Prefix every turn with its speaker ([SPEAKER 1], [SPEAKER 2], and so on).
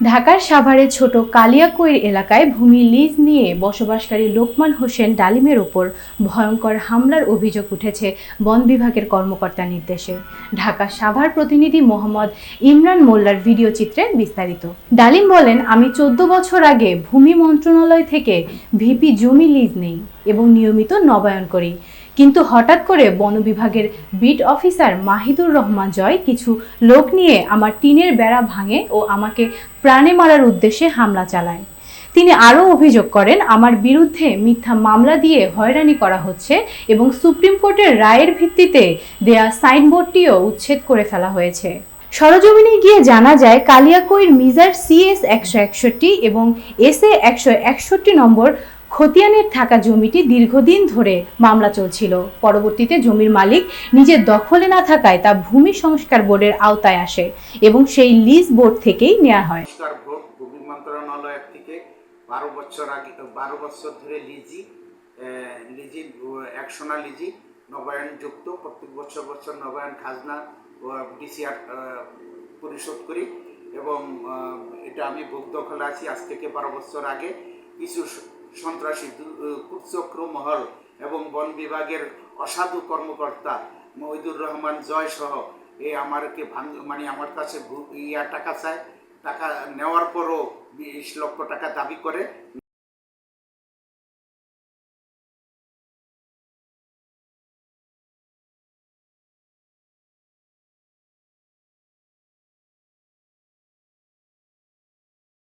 [SPEAKER 1] ঢাকার সাভারের ছোট কালিয়াকৈর এলাকায় ভূমি লিজ নিয়ে বসবাসকারী লোকমান হোসেন ডালিমের ওপর ভয়ঙ্কর হামলার অভিযোগ উঠেছে বন বিভাগের কর্মকর্তার নির্দেশে। ঢাকা সাভার প্রতিনিধি মোহাম্মদ ইমরান মোল্লার ভিডিও চিত্রে বিস্তারিত। ডালিম বলেন, আমি চোদ্দ বছর আগে ভূমি মন্ত্রণালয় থেকে ভিপি জমি লিজ নেই এবং নিয়মিত নবায়ন করি। কিন্তু হঠাৎ করে বন বিভাগের বিট অফিসার মাহিদুর রহমান জয় কিছু লোক নিয়ে আমার টিনের বেড়া ভাঙে ও আমাকে প্রাণে মারার উদ্দেশ্যে হামলা চালায়। তিনি আরও অভিযোগ করেন, আমার বিরুদ্ধে মিথ্যা মামলা দিয়ে হয়রানি করা হচ্ছে এবং সুপ্রিম কোর্টের রায়ের ভিত্তিতে দেয়া সাইনবোর্ডটিও উচ্ছেদ করে ফেলা হয়েছে। সরজমিনে গিয়ে জানা যায়, কালিয়াকৈর মিজার সিএস একশো একষট্টি এবং এস এ একশো একষট্টি নম্বর খতিয়ানের থাকা জমিটি দীর্ঘদিন ধরে মামলা চলছিল। পরবর্তীতে জমির মালিক নিজের দখলে না থাকায় তা ভূমি সংস্কার বোর্ডের আওতায় আসে এবং সেই লিজ বোর্ড থেকেই নেওয়া হয়।
[SPEAKER 2] ভূমি মন্ত্রণালয় থেকে বারো বছর আগে, বারো বছর ধরে লিজি লিজি একশোনা লিজি, নবায়নযুক্ত, প্রত্যেক বছর বছর নবায়ন খাজনা ডিসিআর পরিশোধ করি এবং এটা আমি ভোগ দখলে আছি। আজ থেকে বারো বছর আগে কিছু সন্ত্রাসী কুচক্র মহল এবং বন বিভাগের অসাধু কর্মকর্তা মহিদুর রহমান জয় সহ এ আমারকে ভাঙ মানে আমার কাছে ইয়া টাকা চায়। টাকা নেওয়ার পরও বিশ লক্ষ টাকা দাবি করে।